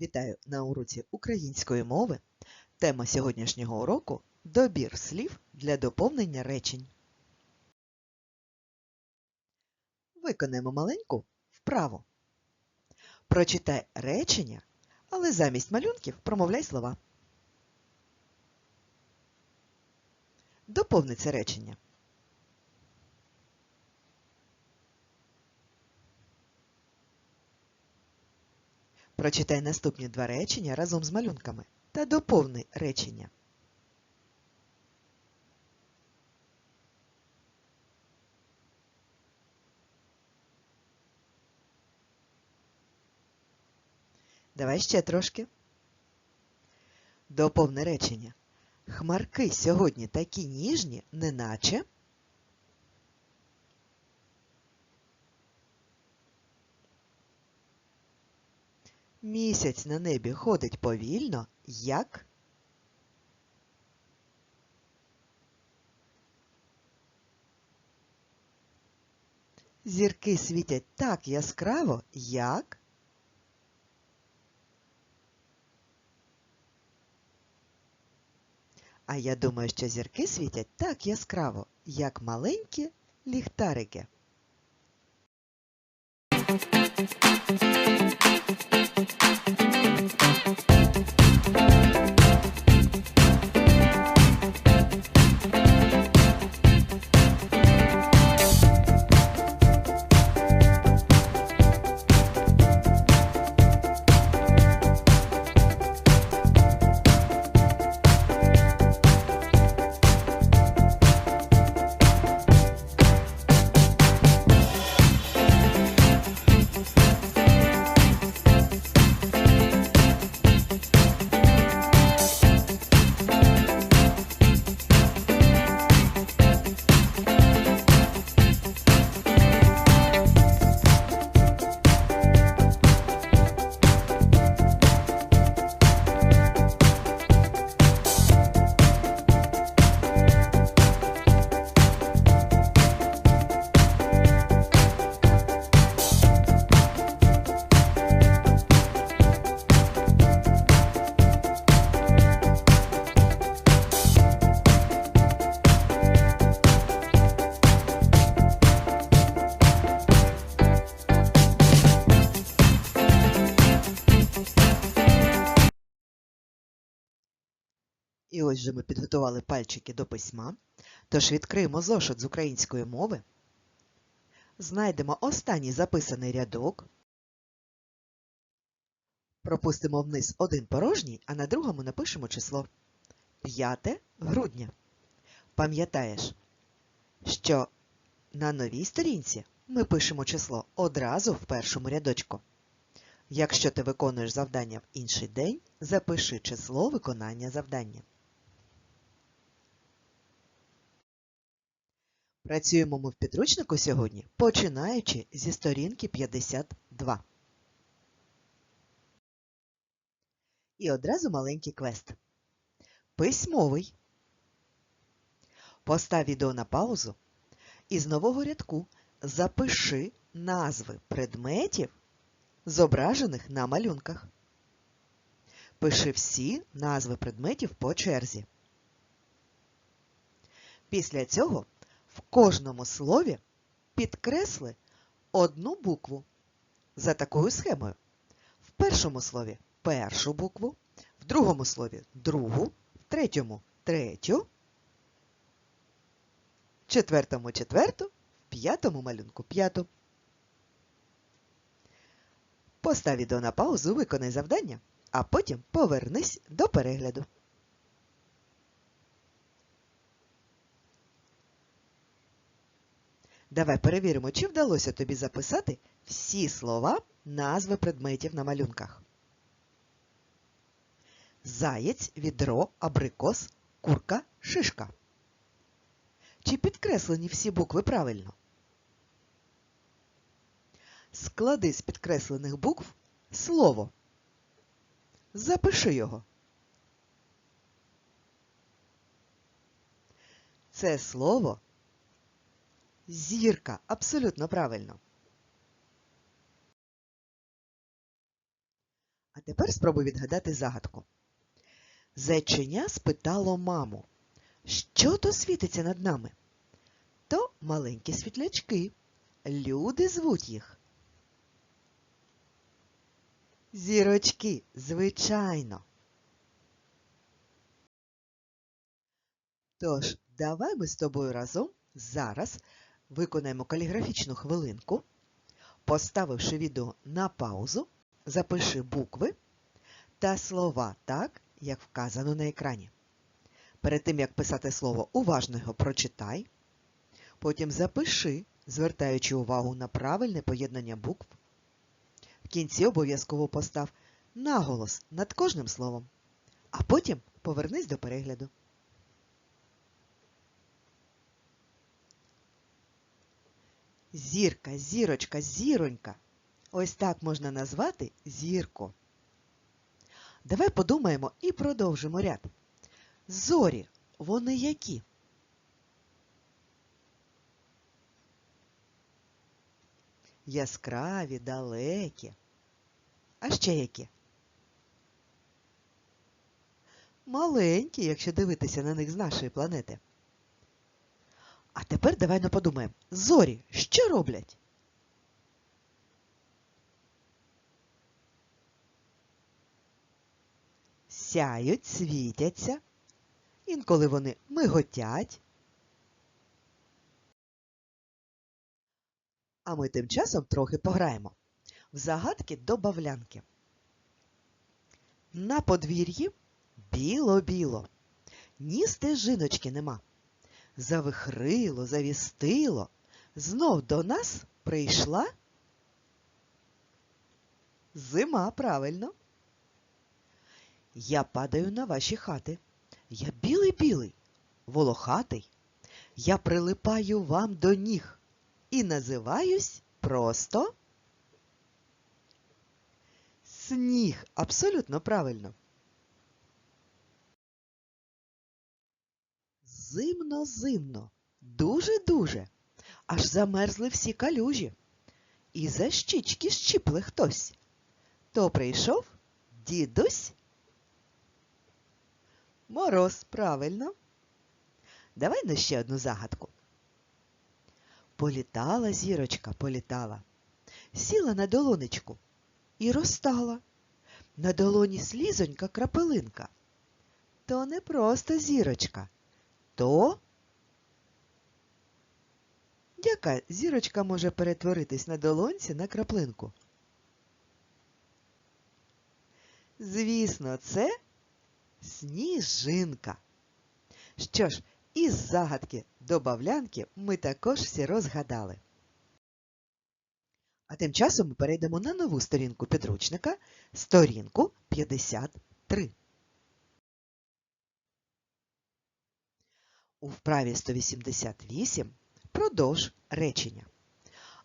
Вітаю на уроці української мови. Тема сьогоднішнього уроку добір слів для доповнення речень. Виконаємо маленьку вправу. Прочитай речення, але замість малюнків промовляй слова. Доповни це речення. Прочитай наступні два речення разом з малюнками та доповни речення. Давай ще трошки. Доповни речення. Хмарки сьогодні такі ніжні, неначе. Місяць на небі ходить повільно, як зірки світять так яскраво, як А я думаю, що зірки світять так яскраво, як маленькі ліхтарики. Thank you І ось же ми підготували пальчики до письма, тож відкриємо зошит з української мови, знайдемо останній записаний рядок, пропустимо вниз один порожній, а на другому напишемо число 5 грудня. Пам'ятаєш, що на новій сторінці ми пишемо число одразу в першому рядочку. Якщо ти виконуєш завдання в інший день, запиши число виконання завдання. Працюємо ми в підручнику сьогодні, починаючи зі сторінки 52. І одразу маленький квест. Письмовий. Постав відео на паузу і з нового рядку запиши назви предметів, зображених на малюнках. Пиши всі назви предметів по черзі. Після цього в кожному слові підкресли одну букву за такою схемою. В першому слові першу букву, в другому слові другу, в третьому третю, в четвертому четверту, в п'ятому малюнку п'яту. Постав відео на паузу, виконай завдання, а потім повернись до перегляду. Давай перевіримо, чи вдалося тобі записати всі слова назви предметів на малюнках. Заєць, відро, абрикос, курка, шишка. Чи підкреслені всі букви правильно? Склади з підкреслених букв слово. Запиши його. Це слово Зірка. Абсолютно правильно. А тепер спробуй відгадати загадку. Зайченя спитало маму, що то світиться над нами? То маленькі світлячки. Люди звуть їх. Зірочки, звичайно. Тож, давай ми з тобою разом зараз виконаємо каліграфічну хвилинку, поставивши відео на паузу, запиши букви та слова так, як вказано на екрані. Перед тим, як писати слово, уважно його прочитай. Потім запиши, звертаючи увагу на правильне поєднання букв. В кінці обов'язково постав наголос над кожним словом, а потім повернись до перегляду. Зірка, зірочка, зіронька. Ось так можна назвати зірку. Давай подумаємо і продовжимо ряд. Зорі, вони які? Яскраві, далекі. А ще які? Маленькі, якщо дивитися на них з нашої планети. Тепер давай не подумаємо. Зорі, що роблять? Сяють, світяться. Інколи вони миготять. А ми тим часом трохи пограємо. В загадки до бавлянки. На подвір'ї біло-біло. Ні стежиночки нема. Завихрило, завістило. Знов до нас прийшла зима, правильно. Я падаю на ваші хати. Я білий-білий, волохатий. Я прилипаю вам до ніг і називаюсь просто сніг. Абсолютно правильно. Зимно-зимно, дуже-дуже, аж замерзли всі калюжі. І за щічки щіпли хтось. То прийшов дідусь. Мороз, правильно. Давай на ще одну загадку. Політала зірочка, політала, сіла на долонечку і розтала. На долоні слізонька крапелинка. То не просто зірочка, то яка зірочка може перетворитись на долонці на краплинку? Звісно, це сніжинка. Що ж, із загадки до бавлянки ми також всі розгадали. А тим часом ми перейдемо на нову сторінку підручника, сторінку 53. У вправі 188 продовж речення.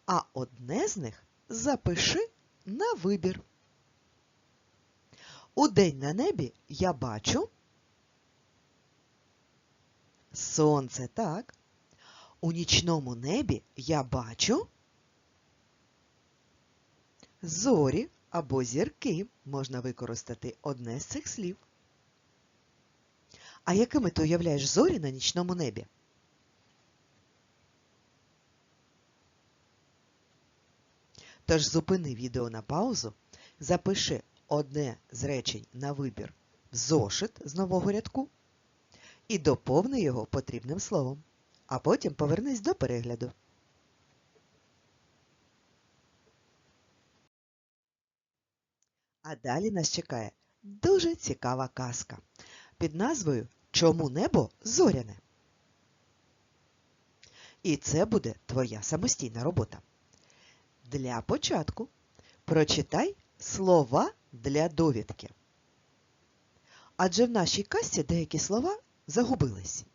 А одне з них запиши на вибір. У день на небі я бачу сонце, так. У нічному небі я бачу зорі або зірки. Можна використати одне з цих слів. А якими ти уявляєш зорі на нічному небі? Тож зупини відео на паузу, запиши одне з речень на вибір в зошит з нового рядку і доповни його потрібним словом, а потім повернись до перегляду. А далі нас чекає дуже цікава казка під назвою Чому небо зоряне? І це буде твоя самостійна робота. Для початку прочитай слова для довідки. Адже в нашій казці деякі слова загубились.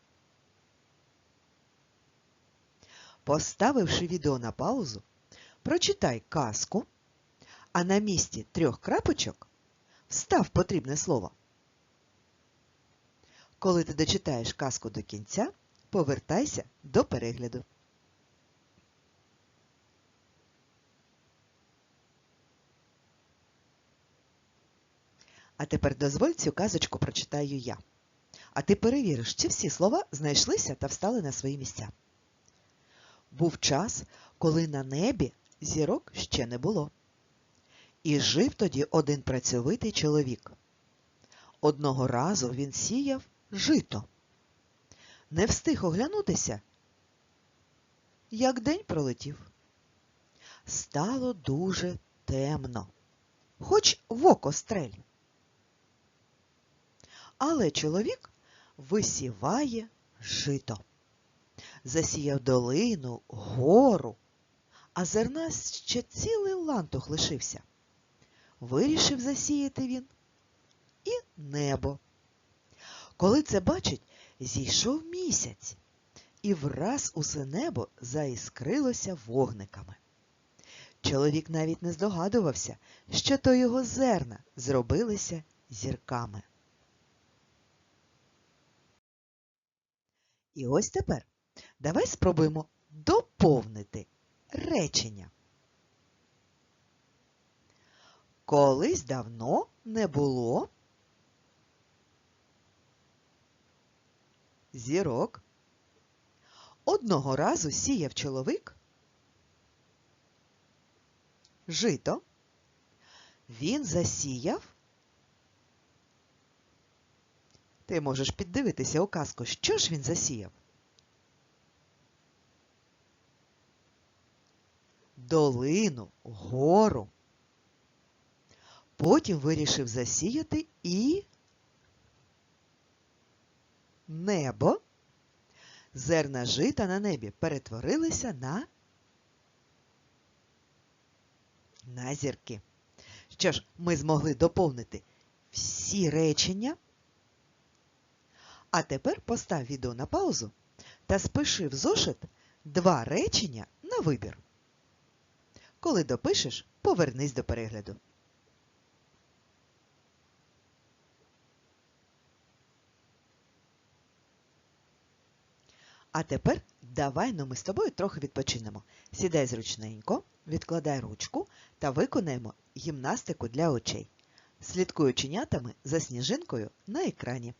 Поставивши відео на паузу, прочитай казку, а на місці трьох крапочок встав потрібне слово. Коли ти дочитаєш казку до кінця, повертайся до перегляду. А тепер дозволь цю казочку прочитаю я. А ти перевіриш, чи всі слова знайшлися та встали на свої місця. Був час, коли на небі зірок ще не було. І жив тоді один працьовитий чоловік. Одного разу він сіяв жито. Не встиг оглянутися, як день пролетів. Стало дуже темно, хоч в око стрель. Але чоловік висіває жито. Засіяв долину, гору, а зерна ще цілий лантух лишився. Вирішив засіяти він і небо. Коли це бачить, зійшов місяць, і враз усе небо заіскрилося вогниками. Чоловік навіть не здогадувався, що то його зерна зробилися зірками. І ось тепер давай спробуємо доповнити речення. Колись давно не було зірок. Одного разу сіяв чоловік жито. Він засіяв. Ти можеш піддивитися у казку, що ж він засіяв? Долину, гору. Потім вирішив засіяти і небо. Зерна жита на небі перетворилися на на зірки. Що ж, ми змогли доповнити всі речення. А тепер постав відео на паузу та спиши в зошит два речення на вибір. Коли допишеш, повернись до перегляду. А тепер давай ну ми з тобою трохи відпочинемо. Сідай зручненько, відкладай ручку та виконаємо гімнастику для очей. Слідкуй оченятами за сніжинкою на екрані.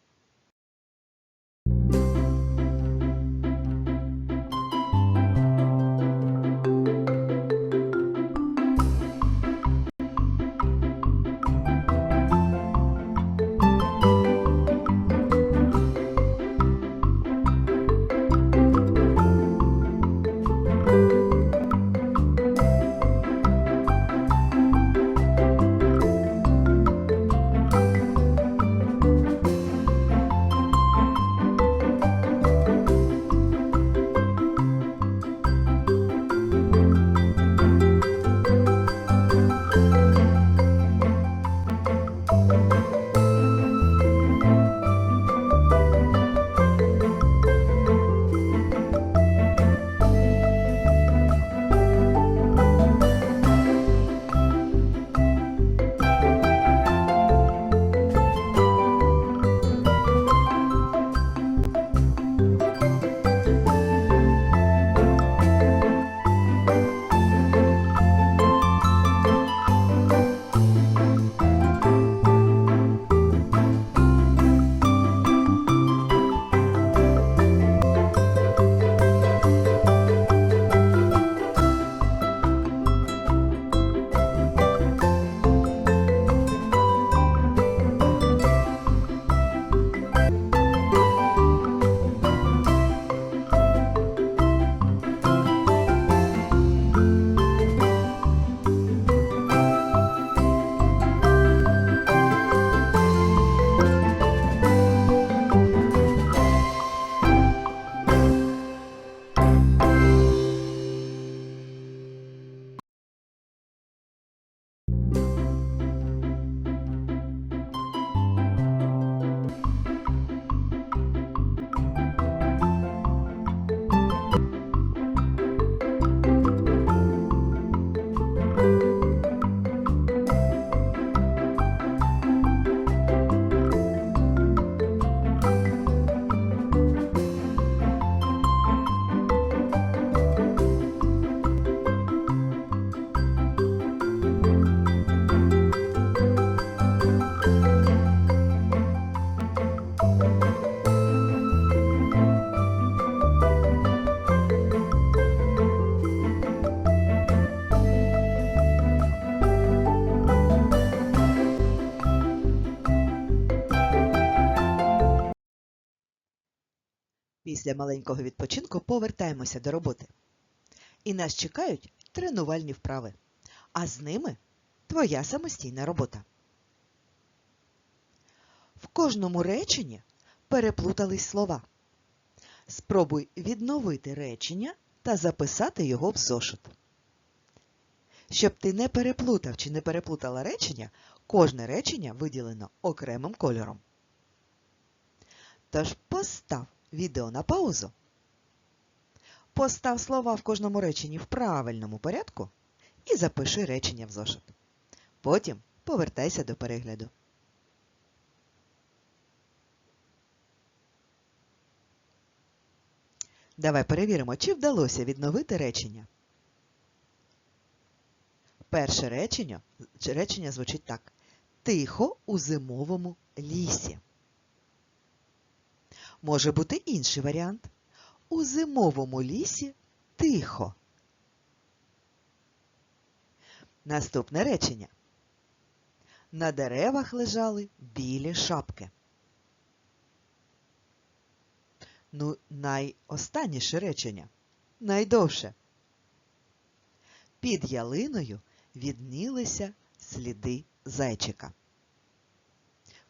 Після маленького відпочинку повертаємося до роботи. І нас чекають тренувальні вправи, а з ними твоя самостійна робота. В кожному реченні переплутались слова. Спробуй відновити речення та записати його в зошит. Щоб ти не переплутав чи не переплутала речення, кожне речення виділено окремим кольором. Тож постав відео на паузу. Постав слова в кожному реченні в правильному порядку і запиши речення в зошит. Потім повертайся до перегляду. Давай перевіримо, чи вдалося відновити речення. Перше речення, речення звучить так. Тихо у зимовому лісі. Може бути інший варіант. У зимовому лісі тихо. Наступне речення. На деревах лежали білі шапки. Ну, найостанніше речення. Найдовше. Під ялиною віднілися сліди зайчика.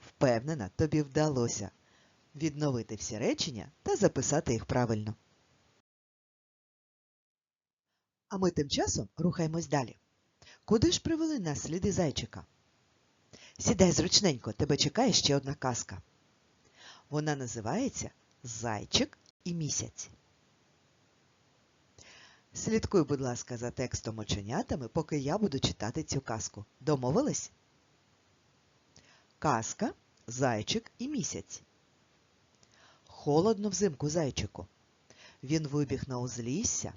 Впевнена, тобі вдалося відновити всі речення та записати їх правильно. А ми тим часом рухаємось далі. Куди ж привели нас сліди зайчика? Сідай зручненько, тебе чекає ще одна казка. Вона називається Зайчик і місяць. Слідкуй, будь ласка, за текстом оченятами, поки я буду читати цю казку. Домовились? Казка Зайчик і місяць. Холодно взимку зайчику. Він вибіг на узлісся,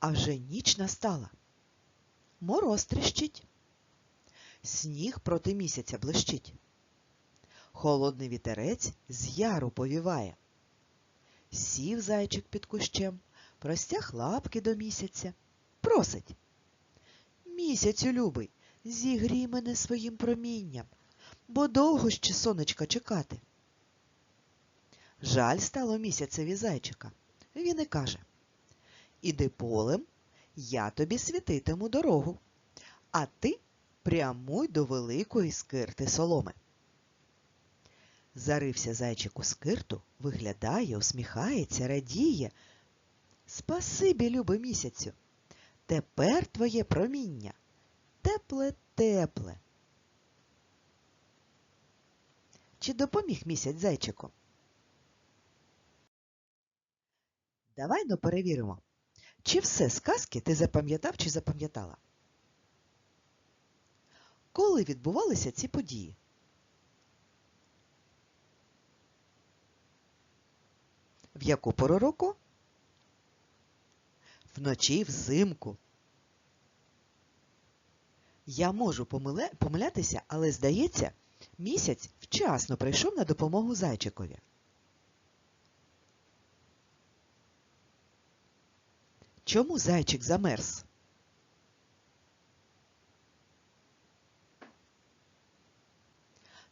а вже ніч настала. Мороз тріщить. Сніг проти місяця блищить. Холодний вітерець з яру повіває. Сів зайчик під кущем, простяг лапки до місяця. Просить. Місяцю любий, зігрій мене своїм промінням, бо довго ще сонечка чекати. Жаль стало місяцеві зайчика. Він і каже Іди полем, я тобі світитиму дорогу, а ти прямуй до великої скирти соломи. Зарився зайчик у скирту, виглядає, усміхається, радіє. Спасибі, любий місяцю. Тепер твоє проміння тепле, тепле. Чи допоміг місяць зайчику? Давай ну перевіримо, чи все сказки ти запам'ятав чи запам'ятала? Коли відбувалися ці події? В яку пору року? Вночі взимку. Я можу помилятися, але, здається, місяць вчасно прийшов на допомогу зайчикові. Чому зайчик замерз?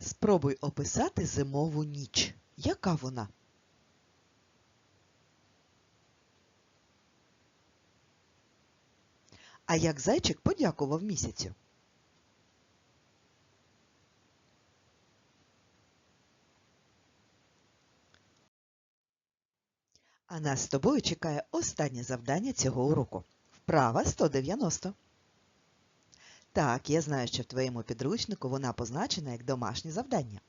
Спробуй описати зимову ніч. Яка вона? А як зайчик подякував місяцю? А нас з тобою чекає останнє завдання цього уроку. Вправа 190. Так, я знаю, що в твоєму підручнику вона позначена як домашнє завдання.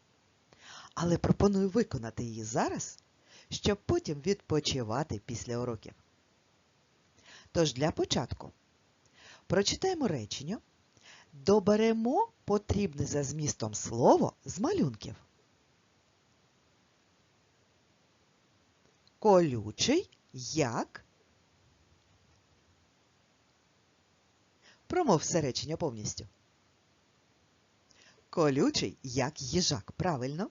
Але пропоную виконати її зараз, щоб потім відпочивати після уроків. Тож для початку прочитаємо речення, доберемо потрібне за змістом слово з малюнків. Колючий як. Промов все речення повністю. Колючий як їжак. Правильно.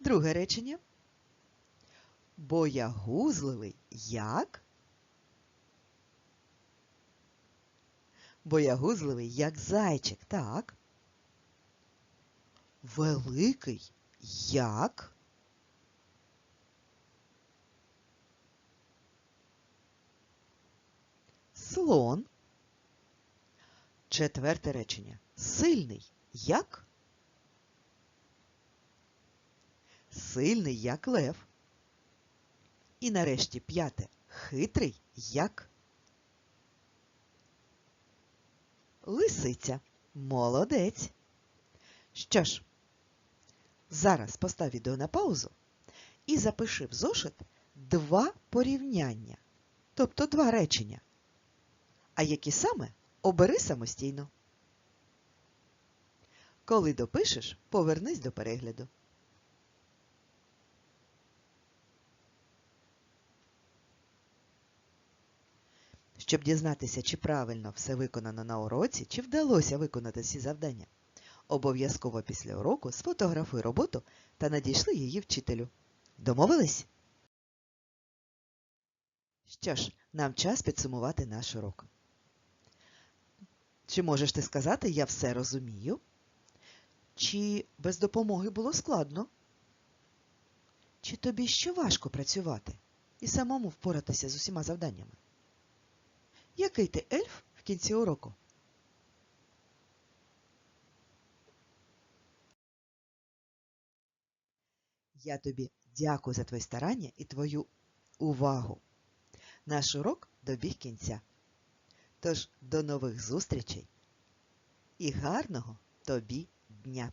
Друге речення. Боягузливий як. Боягузливий як зайчик. Так. Великий як. Слон. Четверте речення. Сильний як? Сильний як лев. І нарешті п'яте. Хитрий як? Лисиця. Молодець. Що ж, зараз постав відео на паузу і запиши в зошит два порівняння, тобто два речення. А які саме обери самостійно. Коли допишеш, повернись до перегляду. Щоб дізнатися, чи правильно все виконано на уроці, чи вдалося виконати всі завдання, обов'язково після уроку сфотографуй роботу та надійшли її вчителю. Домовились? Що ж, нам час підсумувати наш урок. Чи можеш ти сказати, я все розумію? Чи без допомоги було складно? Чи тобі ще важко працювати і самому впоратися з усіма завданнями? Який ти ельф в кінці уроку? Я тобі дякую за твої старання і твою увагу. Наш урок добіг кінця. Тож до нових зустрічей і гарного тобі дня!